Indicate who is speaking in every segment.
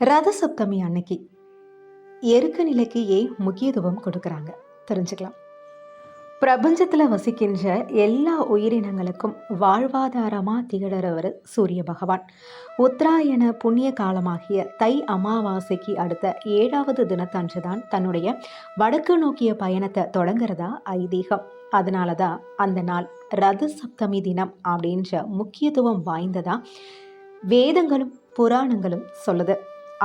Speaker 1: ரத சப்தமி அன்னைக்கு எருக்க நிலைக்கு ஏன் முக்கியத்துவம் கொடுக்குறாங்க? தெரிஞ்சுக்கலாம். பிரபஞ்சத்தில் வசிக்கின்ற எல்லா உயிரினங்களுக்கும் வாழ்வாதாரமாக திகழறவர் சூரிய பகவான். உத்தராயண புண்ணிய காலமாகிய தை அமாவாசைக்கு அடுத்த ஏழாவது தினத்தன்று தான் தன்னுடைய வடக்கு நோக்கிய பயணத்தை தொடங்குறதா ஐதீகம். அதனால தான் அந்த நாள் ரத சப்தமி தினம் அப்படின்ற முக்கியத்துவம் வாய்ந்ததா வேதங்களும் புராணங்களும் சொல்லுது.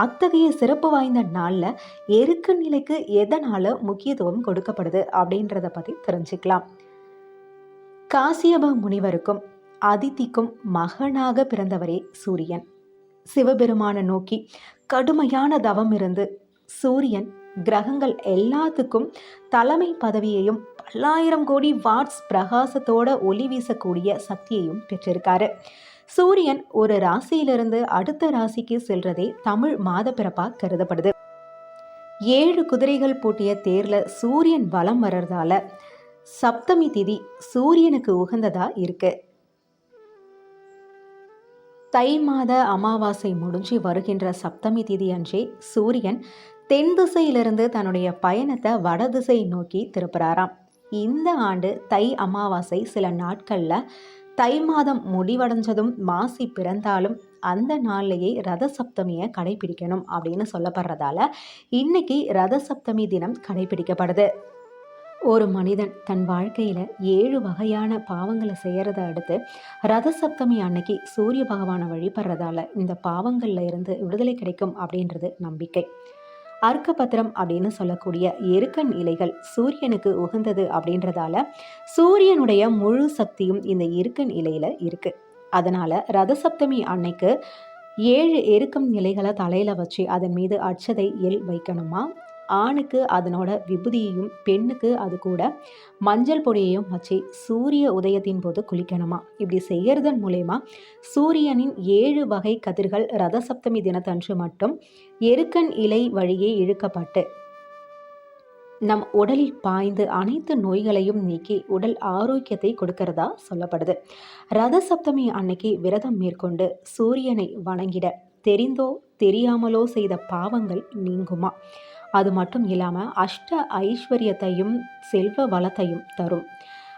Speaker 1: அத்தகைய சிறப்பு வாய்ந்த நாளில் எருக்கு நிலைக்கு எதனால் முக்கியத்துவம் கொடுக்கப்படுது அப்படின்றத பற்றி தெரிஞ்சுக்கலாம். காசியப முனிவருக்கும் அதித்திக்கும் மகனாக பிறந்தவரே சூரியன். சிவபெருமான நோக்கி கடுமையான தவம் இருந்து சூரியன் கிரகங்கள் எல்லாத்துக்கும் தலைமை பதவியையும் பல்லாயிரம் கோடி வாட்ஸ் பிரகாசத்தோட ஒளி வீசக்கூடிய சக்தியையும் பெற்றிருக்காரு. சூரியன் ஒரு ராசியிலிருந்து அடுத்த ராசிக்கு செல்றதே தமிழ் மாத பிறப்பா கருதப்படுது. ஏழு குதிரைகள் பூட்டிய தேர்ல சூரியன் வலம் வர்றதால சப்தமி திதி சூரியனுக்கு உகந்ததா இருக்கு. தை மாத அமாவாசை முடிஞ்சு வருகின்ற சப்தமி திதி அன்றே சூரியன் தென் திசையிலிருந்து தன்னுடைய பயணத்தை வடதிசை நோக்கி திருப்புறாராம். இந்த ஆண்டு தை அமாவாசை சில நாட்களில் தை மாதம் முடிவடைஞ்சதும் மாசி பிறந்தாலும் அந்த நாள்லேயே ரத சப்தமியை கடைபிடிக்கணும் அப்படின்னு சொல்லப்படுறதால இன்னைக்கு ரத சப்தமி தினம் கடைபிடிக்கப்படுது. ஒரு மனிதன் தன் வாழ்க்கையில் ஏழு வகையான பாவங்களை செய்கிறத அடுத்து ரத சப்தமி அன்னைக்கு சூரிய பகவானை வழிபடுறதால இந்த பாவங்களில் இருந்து விடுதலை கிடைக்கும் அப்படின்றது நம்பிக்கை. அர்க்கபத்திரம் அப்படின்னு சொல்லக்கூடிய எருக்கன் இலைகள் சூரியனுக்கு உகந்தது அப்படின்றதால சூரியனுடைய முழு சக்தியும் இந்த எருக்கன் இலையில் இருக்கு. அதனால ரதசப்தமி அன்னைக்கு ஏழு எருக்கம் இலைகளை தலையில் வச்சு அதன் மீது அச்சதை எல் வைக்கணுமா? ஆணுக்கு அதனோட விபூதியையும் பெண்ணுக்கு அது கூட மஞ்சள் பொடியையும் வச்சு சூரிய உதயத்தின் போது குளிக்கணுமா? இப்படி செய்யறதன் மூலயமா சூரியனின் ஏழு வகை கதிர்கள் ரத சப்தமி தினத்தன்று மட்டும் எருக்கன் இலை வழியே இழுக்கப்பட்டு நம் உடலில் பாய்ந்து அனைத்து நோய்களையும் நீக்கி உடல் ஆரோக்கியத்தை கொடுக்கறதா சொல்லப்படுது. ரத சப்தமி அன்னைக்கு விரதம் மேற்கொண்டு சூரியனை வணங்கிட தெரிந்தோ தெரியாமலோ செய்த பாவங்கள் நீங்குமா? அது மட்டும் இல்லாமல் அஷ்ட ஐஸ்வர்யத்தையும் செல்வ வளத்தையும் தரும்.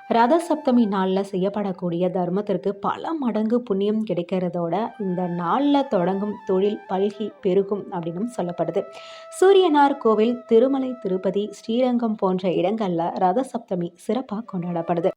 Speaker 1: ரத சப்தமி நாளில் செய்யப்படக்கூடிய தர்மத்திற்கு பல மடங்கு புண்ணியம் கிடைக்கிறதோட இந்த நாளில் தொடங்கும் தொழில் பல்கி பெருகும் அப்படின்னு சொல்லப்படுது. சூரியனார் கோவில் திருமலை திருப்பதி ஸ்ரீரங்கம் போன்ற இடங்களில் ரத சப்தமி சிறப்பாக கொண்டாடப்படுது.